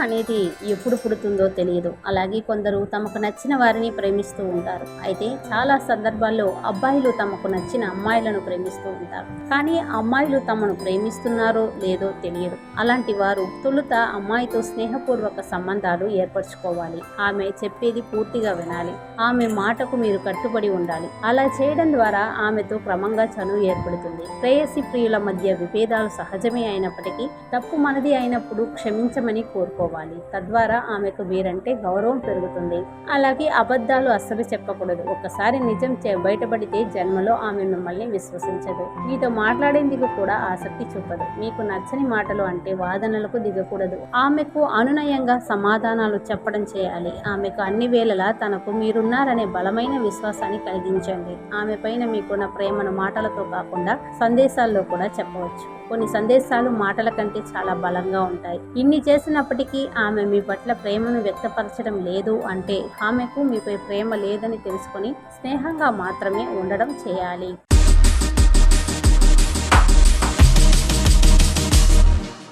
అనేది ఎప్పుడు పుడుతుందో తెలియదు. అలాగే కొందరు తమకు నచ్చిన వారిని ప్రేమిస్తూ ఉంటారు. అయితే చాలా సందర్భాల్లో అబ్బాయిలు తమకు నచ్చిన అమ్మాయిలను ప్రేమిస్తూ ఉంటారు. కానీ అమ్మాయిలు తమను ప్రేమిస్తున్నారో లేదో తెలియదు. అలాంటి వారు తొలుత అమ్మాయితో స్నేహపూర్వక సంబంధాలు ఏర్పరచుకోవాలి. ఆమె చెప్పేది పూర్తిగా వినాలి. ఆమె మాటకు మీరు కట్టుబడి ఉండాలి. అలా చేయడం ద్వారా ఆమెతో క్రమంగా చనువు ఏర్పడుతుంది. ప్రేయసి ప్రియుల మధ్య విభేదాలు సహజమే అయినప్పటికీ తప్పు మనది అయినప్పుడు క్షమించమని కోరుకోవాలి. తద్వారా ఆమెకు మీరంటే గౌరవం పెరుగుతుంది. అలాగే అబద్ధాలు అస్సలు చెప్పకూడదు. ఒక్కసారి నిజం చే- బయటపడితే జన్మలో ఆమె మిమ్మల్ని విశ్వసించదు. మీతో మాట్లాడేందుకు కూడా ఆసక్తి చూపదు. మీకు నచ్చని మాటలు అంటే వాదనలకు దిగకూడదు. ఆమెకు అనునయంగా సమాధానాలు చెప్పడం చేయాలి. ఆమెకు అన్ని వేళలా తనకు మీరున్నారనే బలమైన విశ్వాసాన్ని కలిగించండి. ఆమె పైన మీకున్న ప్రేమను మాటలతో కాకుండా సందేశాల్లో కూడా చెప్పవచ్చు. కొన్ని సందేశాలు మాటల కంటే చాలా బలంగా ఉంటాయి. ఇన్ని చేసినప్పటికీ ఆమె మీ పట్ల ప్రేమను వ్యక్తపరచడం లేదు అంటే ఆమెకు మీపై ప్రేమ లేదని తెలుసుకొని స్నేహంగా మాత్రమే ఉండడం చేయాలి.